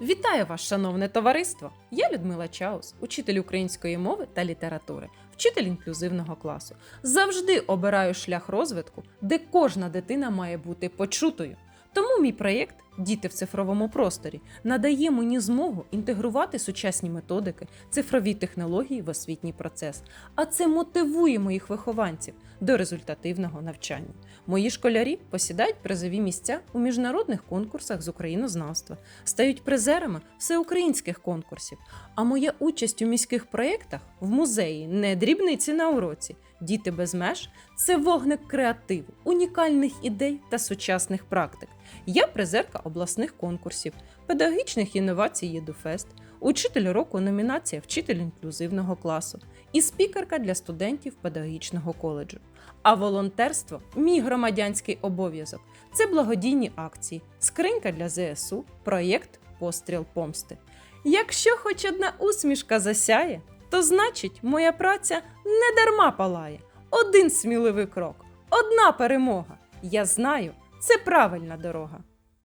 Вітаю вас, шановне товариство! Я Людмила Чаус, учитель української мови та літератури, вчитель інклюзивного класу. Завжди обираю шлях розвитку, де кожна дитина має бути почутою. Тому мій проєкт Діти в цифровому просторі надає мені змогу інтегрувати сучасні методики, цифрові технології в освітній процес. А це мотивує моїх вихованців до результативного навчання. Мої школярі посідають призові місця у міжнародних конкурсах з українознавства, стають призерами всеукраїнських конкурсів. А моя участь у міських проєктах в музеї не дрібниці на уроці. Діти без меж це вогник креативу, унікальних ідей та сучасних практик. Я призерка обласних конкурсів, педагогічних інновацій ЄдуФест, учитель року номінація Вчитель інклюзивного класу і спікерка для студентів педагогічного коледжу. А волонтерство мій громадянський обов'язок. Це благодійні акції, скринька для ЗСУ, проєкт Постріл помсти. Якщо хоч одна усмішка засяє, то значить моя праця не дарма палає. Один сміливий крок, одна перемога. Я знаю, це правильна дорога.